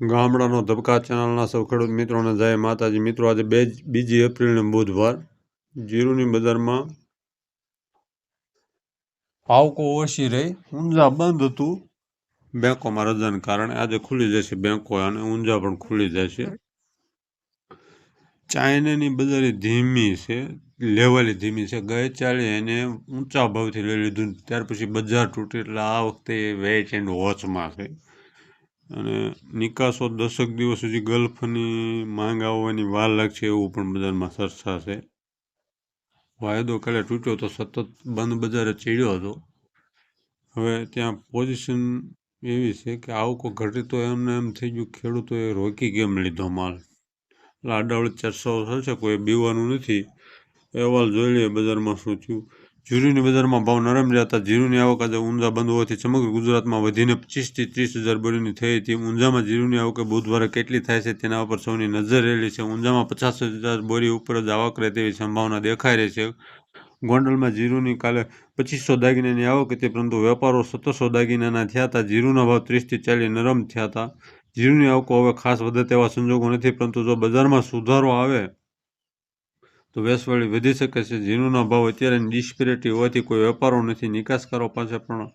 ગામડાનો ધબકા ચેનલના સૌ ખેડૂત મિત્રોને જય માતાજી. મિત્રો, આજે બે બીજી એપ્રિલને બુધવાર જીરુની બજારમાં આવકો ઓછી રહી. ઊંઝા બંધ હતું બેંકોમાં રજાને કારણે. આજે ખુલી જશે બેંકો અને ઊંઝા પણ ખુલી જશે. ચાઇનાની બજાર ધીમી છે, લેવલી ધીમી છે. ગઈ ચાલી એને ઊંચા ભાવથી લઈ લીધું. ત્યાર પછી બજાર તૂટી એટલે આ વખતે વેચ એન્ડ વોચમાં છે. અને નિકાસો દશક દિવસ સુધી ગલ્ફની માંગ આવવાની વાર લાગશે એવું પણ બજારમાં ચર્ચા છે. વાયદો કાલે તૂટ્યો તો સતત બંધ બજારે ચીડ્યો હતો. હવે ત્યાં પોઝિશન એવી છે કે આવકો ઘટી તો એમને એમ થઈ ગયું ખેડૂતોએ રોકી કેમ લીધો માલ? એટલે આડાવડી ચર્ચાઓ થશે કોઈ બીવાનું નથી. અહેવાલ જોઈ લઈએ બજારમાં શું થયું. જીરુની બજારમાં ભાવ નરમ રહ્યા જીરુની આવક આજે ઊંઝા બંધ હોવાથી સમગ્ર ગુજરાતમાં વધીને પચીસથી ત્રીસ હજાર બોરીની થઈ હતી. ઊંઝામાં જીરુની આવક બુધવારે કેટલી થાય છે તેના ઉપર સૌની નજર રહેલી છે. ઊંઝામાં પચાસ હજાર બોરી ઉપર જ આવક રહે તેવી સંભાવના દેખાઈ રહી છે. ગોંડલમાં જીરુની કાલે પચીસો દાગીનાની આવક હતી, પરંતુ વેપારો સત્તરસો દાગીનાના થયા હતા. જીરુના ભાવ ત્રીસથી ચાલીસ નરમ થયા હતા. જીરુની આવકો હવે ખાસ વધે તેવા સંજોગો નથી, પરંતુ જો બજારમાં સુધારો આવે તો વેસવાળી વધી શકે છે. જીરુના ભાવ અત્યારે ડિસ્પેરિટી હોવાથી કોઈ વેપારો નથી. નિકાસકારો પાસે પણ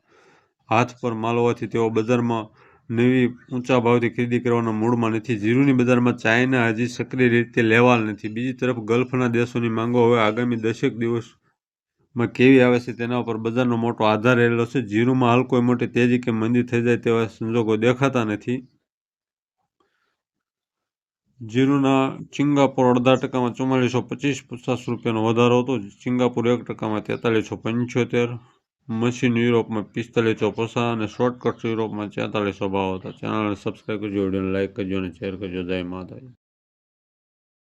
હાથ પર માલ હોવાથી તેઓ બજારમાં નવી ઊંચા ભાવથી ખરીદી કરવાના મૂડમાં નથી. જીરુની બજારમાં ચાઇના હજી સક્રિય રીતે લેવાલ નથી. બીજી તરફ ગલ્ફના દેશોની માંગો હવે આગામી દશેક દિવસમાં કેવી આવે છે તેના ઉપર બજારનો મોટો આધાર રહેલો છે. જીરુમાં હાલ કોઈ મોટી તેજી કે મંદી થઈ જાય તેવા સંજોગો દેખાતા નથી. જીરુના સિંગાપોર અડધા ટકામાં ચુમ્માલીસો પચીસ પચાસ રૂપિયાનો વધારો હતો. સિંગાપુર એક ટકામાં તેતાલીસો પંચોતેર, મશીન યુરોપમાં પિસ્તાલીસો પચાસ અને શોર્ટકટ યુરોપમાં તેતાલીસો ભાવ હતા ચેનલને સબસ્ક્રાઈબ કરજો, વિડીયોને લાઇક કરજો અને શેર કરજો. જય માતાજી.